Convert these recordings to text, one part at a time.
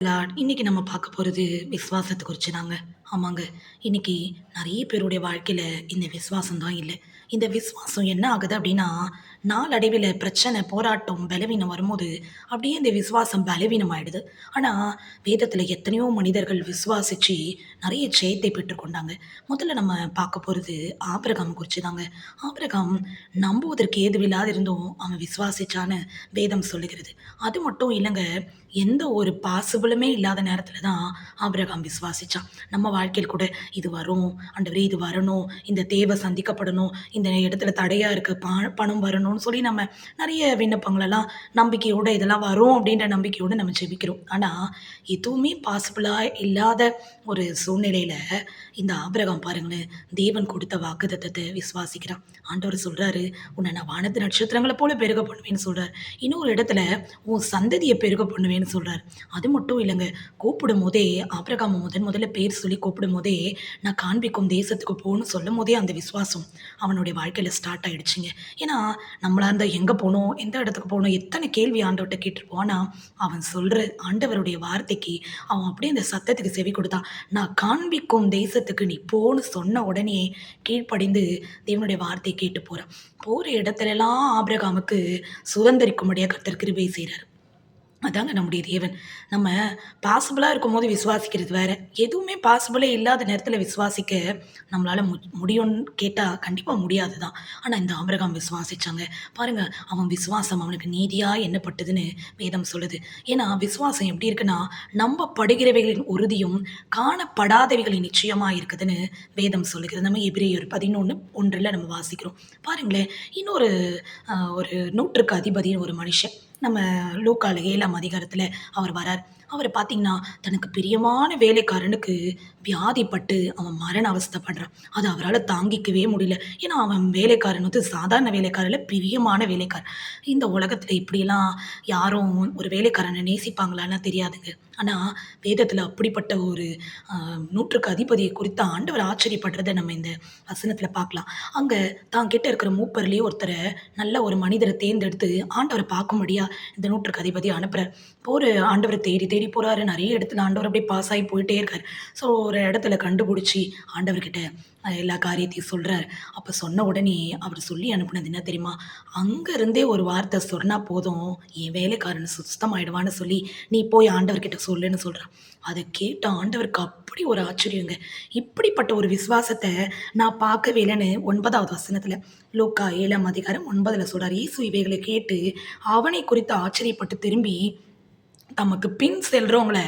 Lord இன்னைக்கு நம்ம பார்க்க போகிறது விசுவாசத்தை குறித்து தாங்க. ஆமாங்க. இன்னைக்கு நிறைய பேருடைய வாழ்க்கையில் இந்த விஸ்வாசம் தான் இல்லை. இந்த விசுவாசம் என்ன ஆகுது அப்படின்னா நாளடைவில் பிரச்சனை போராட்டம் பலவீனம் வரும்போது அப்படியே இந்த விசுவாசம் பலவீனம் ஆயிடுது ஆனால் வேதத்தில் எத்தனையோ மனிதர்கள் விசுவாசித்து நிறைய ஜெயத்தை பெற்றுக்கொண்டாங்க முதல்ல நம்ம பார்க்க போகிறது ஆபிரகாம் குறித்து தாங்க. ஆபிரகாம் நம்புவதற்கு ஏதுவில்லாது இருந்தும் அவன் விசுவாசிச்சான்னு வேதம் சொல்லுகிறது. அது மட்டும் இல்லைங்க எந்த ஒரு பாசிபிளுமே இல்லாத நேரத்தில் தான் ஆபிரகாம் விசுவாசிச்சான். நம்ம வாழ்க்கையில் கூட இது வரும் அண்டவரே இது வரணும் இந்த தேவை சந்திக்கப்படணும் இந்த இடத்துல தடையாக இருக்குது பா பணம் பண்ணணும்னு சொல்லி நம்ம நிறைய விண்ணப்பங்களெல்லாம் நம்பிக்கையோடு இதெல்லாம் வரும் அப்படின்ற நம்பிக்கையோடு நம்ம ஜெபிக்கிறோம். ஆனால் எதுவுமே பாசிபிளாக இல்லாத ஒரு சூழ்நிலையில் இந்த ஆபிரகாம் பாருங்களேன் தேவன் கொடுத்த வாக்குத்தத்தத்தை விசுவாசிக்கிறான். ஆண்டவர் சொல்கிறாரு உன்னை நான் வானத்து நட்சத்திரங்களை போல பெருக பண்ணுவேன்னு சொல்கிறார் இன்னொரு இடத்துல உன் சந்ததியை பெருக பண்ணுவேன்னு சொல்கிறார் அது மட்டும் இல்லைங்க கூப்பிடும் போதே ஆபிரகாம் முதன் முதல்ல பேர் சொல்லி கூப்பிடும் போதே நான் காண்பிக்கும் தேசத்துக்கு போகணும்னு சொல்லும் போதே அந்த விசுவாசம் அவனுடைய வாழ்க்கையில் ஸ்டார்ட் ஆகிடுச்சிங்க ஏன்னா நம்மளா இருந்தால் எங்கே போகணும் எந்த இடத்துக்கு போகணும் எத்தனை கேள்வி ஆண்டவர்கிட்ட கேட்டிருப்போம். ஆனால் அவன் சொல்கிற ஆண்டவருடைய வார்த்தைக்கு அவன் அப்படியே அந்த சத்தத்துக்கு செவி கொடுத்தான். நான் காண்பிக்கும் தேசத்துக்கு நீ போன்னு சொன்ன உடனே கீழ்ப்படிந்து தேவனுடைய வார்த்தையை கேட்டு போகிறான் போகிற இடத்துலலாம் ஆபிரகாமுக்கு சுதந்திரிக்கும்படியாக கத்தர் கிருபை செய்கிறார் அதாங்க நம்முடைய தேவன். நம்ம பாசிபிளாக இருக்கும் போது விசுவாசிக்கிறது வேற. எதுவுமே பாசிபிளே இல்லாத நேரத்தில் விசுவாசிக்க நம்மளால் மு முடியும்னு கேட்டால் கண்டிப்பாக முடியாது தான் ஆனால் இந்த ஆபிரகாம் விசுவாசிச்சாங்க. பாருங்கள் அவன் விசுவாசம் அவனுக்கு நீதியாக என்னப்பட்டதுன்னு வேதம் சொல்லுது. ஏன்னா விசுவாசம் எப்படி இருக்குன்னா நம்பப்படுகிறவைகளின் உறுதியும் காணப்படாதவைகளின் நிச்சயமாக இருக்குதுன்னு வேதம் சொல்லுகிறது. நம்ம எபிரேயர் பதினொன்று ஒன்றில் நம்ம வாசிக்கிறோம். பாருங்களேன் இன்னொரு ஒரு நூற்றுக்கு அதிபதினு ஒரு மனுஷன். நம்ம லூக்கால ஏழாம் அதிகாரத்தில் அவர் வரார். அவர் பார்த்தீங்கன்னா தனக்கு பிரியமான வேலைக்காரனுக்கு வியாதிப்பட்டு அவன் மரண அவஸ்தைப்படுறான். அது அவரால் தாங்கிக்கவே முடியல. ஏன்னா அவன் வேலைக்காரன் வந்து சாதாரண வேலைக்காரில் பிரியமான வேலைக்காரன். இந்த உலகத்தில் இப்படிலாம் யாரும் ஒரு வேலைக்காரனை நேசிப்பாங்களான்னு தெரியாதுங்க. ஆனால் வேதத்தில் அப்படிப்பட்ட ஒரு நூற்றுக்கு அதிபதியை குறித்து ஆண்டவர் ஆச்சரியப்படுறதை நம்ம இந்த வசனத்தில் பார்க்கலாம். அங்கே தான் கிட்ட இருக்கிற மூப்பர்லேயே ஒருத்தரை நல்ல ஒரு மனிதரை தேர்ந்தெடுத்து ஆண்டவரை பார்க்கும்படியா இந்த நூற்றுக்கு அதிபதி அனுப்புகிறார் போகிற ஆண்டவரை தேடி தேடி போகிறாரு நிறைய இடத்துல ஆண்டவர் அப்படியே பாஸ் ஆகி போயிட்டே இருக்கார். ஸோ ஒரு இடத்துல கண்டுபிடிச்சி ஆண்டவர்கிட்ட எல்லா காரியத்தையும் சொல்கிறார் அப்போ சொன்ன உடனே அவர் சொல்லி அனுப்புனது என்ன தெரியுமா? அங்கேருந்தே ஒரு வார்த்தை சொன்னால் போதும் என் வேலைக்காரன் சுத்தமாயிடுவான்னு சொல்லி நீ போய் ஆண்டவர்கிட்ட சொல்லுன்னு சொல்கிறான் அதை கேட்ட ஆண்டவருக்கு அப்படி ஒரு ஆச்சரியங்க. இப்படிப்பட்ட ஒரு விசுவாசத்தை நான் பார்க்கவே இல்லைன்னு ஒன்பதாவது வசனத்தில். லூக்கா ஏழாம் அதிகாரம் ஒன்பதில் சொல்கிறார் இயேசு இவைகளை கேட்டு அவனை குறித்து ஆச்சரியப்பட்டு திரும்பி தமக்கு பின் செல்றவங்கள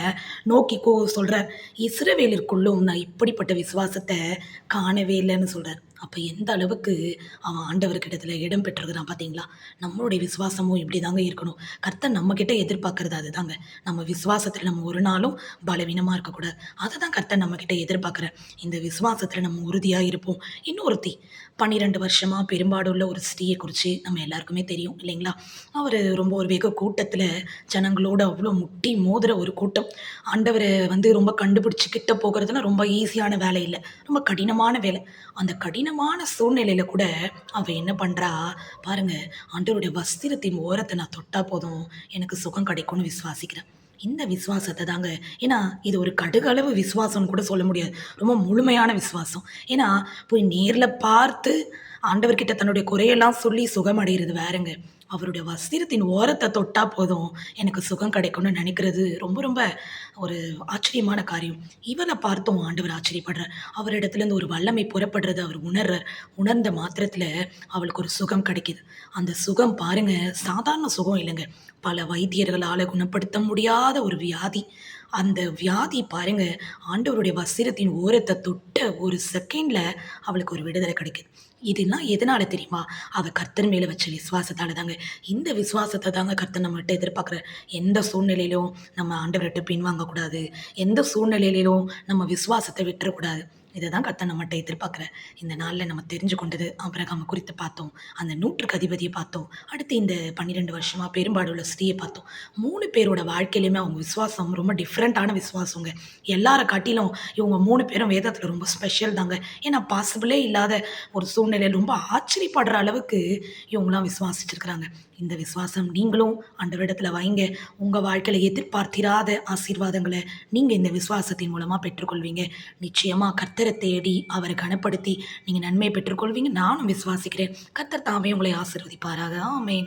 நோக்கி கோ சொல்கிறார் இஸ்ரவேலிற்குள்ளும் நான் இப்படிப்பட்ட விசுவாசத்தை காணவே இல்லைன்னு சொல்கிறார் அப்போ எந்த அளவுக்கு அவன் ஆண்டவர்கிட்டத்தில் இடம் பெற்றிருக்கிறான் பார்த்தீங்களா நம்மளுடைய விசுவாசமும் இப்படி தாங்க இருக்கணும். கர்த்தர் நம்மக்கிட்ட எதிர்பார்க்கறது அதுதாங்க. நம்ம விசுவாசத்தில் நம்ம ஒரு நாளும் பலவீனமாக இருக்கக்கூடாது. அதை தான் கர்த்தர் நம்மக்கிட்ட எதிர்பார்க்குறேன் இந்த விசுவாசத்தில் நம்ம உறுதியாக இருப்போம். இன்னொருத்தி பன்னிரெண்டு வருஷமாக பெரும்பாடுள்ள ஒரு ஸ்திரியை குறித்து நம்ம எல்லாருக்குமே தெரியும் இல்லைங்களா? அவர் ரொம்ப ஒரு வெகு கூட்டத்தில் ஜனங்களோட அவ்வளோ முட்டி மோதுற ஒரு கூட்டம். ஆண்டவரை வந்து ரொம்ப கண்டுபிடிச்சி கிட்ட போகிறதுலாம் ரொம்ப ஈஸியான வேலை இல்லை. ரொம்ப கடினமான வேலை. அந்த கடினமான சூழ்நிலையில் கூட அவள் என்ன பண்ணுறா பாருங்க ஆண்டவருடைய வஸ்திரத்தின் ஓரத்தை நான் தொட்டா போதும் எனக்கு சுகம் கிடைக்கும்னு விசுவாசிக்கிறேன். இந்த விசுவாசத்தை தாங்க ஏன்னா இது ஒரு கடுகளவு விசுவாசம்னு கூட சொல்ல முடியாது. ரொம்ப முழுமையான விசுவாசம். ஏன்னா போய் நேரில் பார்த்து ஆண்டவர்கிட்ட தன்னுடைய குறையெல்லாம் சொல்லி சுகம் அடைகிறது வேறுங்க. அவருடைய வஸ்திரத்தின் ஓரத்தை தொட்டா போதும். எனக்கு சுகம் கிடைக்கும்னு நினைக்கிறது ரொம்ப ரொம்ப ஒரு ஆச்சரியமான காரியம். இவனை பார்த்தும் ஆண்டவர் ஆச்சரியப்படுறார். அவரிடத்துலேருந்து ஒரு வல்லமை புறப்படுறது அவர் உணர்றார். உணர்ந்த மாத்திரத்தில் அவளுக்கு ஒரு சுகம் கிடைக்கிது. அந்த சுகம் பாருங்க சாதாரண சுகம் இல்லைங்க. பல வைத்தியர்களால் குணப்படுத்த முடியாத ஒரு வியாதி. அந்த வியாதி பாருங்க ஆண்டவருடைய வஸ்திரத்தின் ஓரத்தை தொட்ட ஒரு செகண்ட்ல அவளுக்கு ஒரு விடுதலை கிடைக்குது. இதெல்லாம் எதனால தெரியுமா? அவ கர்த்தர் மேல வச்ச விசுவாசத்தால தாங்க. இந்த விசுவாசத்தை தாங்க கர்த்தர் நம்மகிட்ட எதிர்பார்க்குற. எந்த சூழ்நிலையிலும் நம்ம ஆண்டவர்கிட்ட பின்வாங்கக்கூடாது. எந்த சூழ்நிலையிலும் நம்ம விசுவாசத்தை விட்டுறக்கூடாது. இதை தான் கத்த நம்மகிட்ட எதிர்பார்க்குற இந்த நாளில் நம்ம தெரிஞ்சு கொண்டது ஆபிரகாமை குறித்து பார்த்தோம். அந்த நூற்றுக்கு அதிபதியை பார்த்தோம். அடுத்து இந்த பன்னிரெண்டு வருஷமாக பெரும்பாடுள்ள ஸ்ரீயை பார்த்தோம். மூணு பேரோட வாழ்க்கையிலுமே அவங்க விசுவாசம் ரொம்ப டிஃப்ரெண்ட்டான விசுவாசங்க. எல்லாரை காட்டிலும் இவங்க மூணு பேரும் வேதத்தில் ரொம்ப ஸ்பெஷல் தாங்க. ஏன்னா பாசிபிளே இல்லாத ஒரு சூழ்நிலையில் ரொம்ப ஆச்சரியப்படுற அளவுக்கு இவங்களாம் விசுவாசிச்சிருக்கிறாங்க. இந்த விசுவாசம் நீங்களும் ஆண்டவரிடத்தில் வைங்க. உங்கள் வாழ்க்கையில் எதிர்பார்த்திராத ஆசீர்வாதங்களை நீங்கள் இந்த விசுவாசத்தின் மூலமாக பெற்றுக்கொள்வீங்க. நிச்சயமாக கத்தரை தேடி அவரை கனப்படுத்தி நீங்கள் நன்மை பெற்றுக்கொள்வீங்க. நானும் விசுவாசிக்கிறேன். கர்த்தர் தாமே உங்களை ஆசிர்வதிப்பாராக. ஆமேன்.